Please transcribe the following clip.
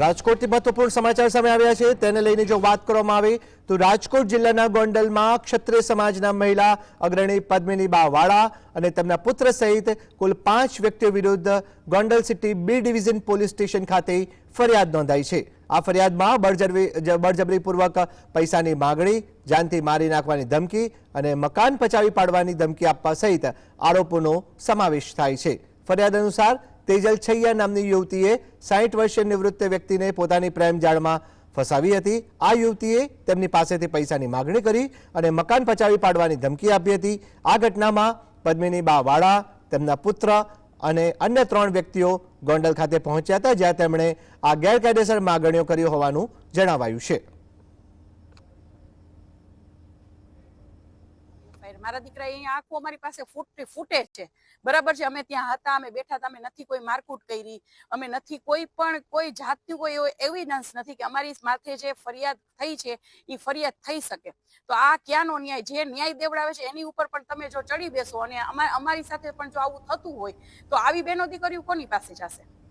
રાજકોટથી મહત્વપૂર્ણ સમાચાર સામે આવ્યા છે. તેને લઈને જો વાત કરવામાં આવે, તો રાજકોટ જિલ્લાના ગોંડલમાં ક્ષત્રિય સમાજના મહિલા અગ્રણી પદ્મિની બા વાળા અને તેમના પુત્ર સહિત કુલ પાંચ વ્યક્તિઓ વિરુદ્ધ Gondal city B division police station ખાતે ફરિયાદ નોંધાઈ છે. આ ફરિયાદમાં બળજબરી બળજબરીપૂર્વક પૈસાની માગણી, જાનથી મારી નાખવાની ધમકી અને મકાન પચાવી પાડવાની ધમકી આપવા સહિત આરોપોનો સમાવેશ થાય છે. ફરિયાદ અનુસાર તેજલ છૈયા નામની યુવતીએ સાહીઠ વર્ષીય નિવૃત્ત વ્યક્તિને પોતાની પ્રેમ જાળમાં ફસાવી હતી. આ યુવતીએ તેમની પાસેથી પૈસાની માગણી કરી અને મકાન પચાવી પાડવાની ધમકી આપી હતી. આ ઘટનામાં પદ્મિની બા વાળા તેમના પુત્ર અને અન્ય ત્રણ વ્યક્તિઓ ગોંડલ ખાતે પહોંચ્યા હતા, જ્યાં તેમણે આ ગેરકાયદેસર માગણીઓ કરી હોવાનું જણાવાયું છે. ફાયર. મારા દીકરા અહીંયા આખું અમારી પાસે ફૂટ ફૂટેજ છે. બરાબર છે? અમે ત્યાં હતા, અમે બેઠા હતા, અમે નથી કોઈ મારકૂટ કરી. અમે નથી કોઈ પણ, કોઈ જાતની કોઈ એવો એવિડન્સ નથી કે અમારી માથે જે ફરિયાદ થઈ છે એ ફરિયાદ થઈ શકે. તો આ ક્યાંનો ન્યાય? જે ન્યાય દેવડાવે છે, એની ઉપર પણ તમે જો ચડી બેસો અને અમા- અમારી સાથે પણ જો આવું થતું હોય, તો આવી બેનો દીકરીઓ કોની પાસે જશે?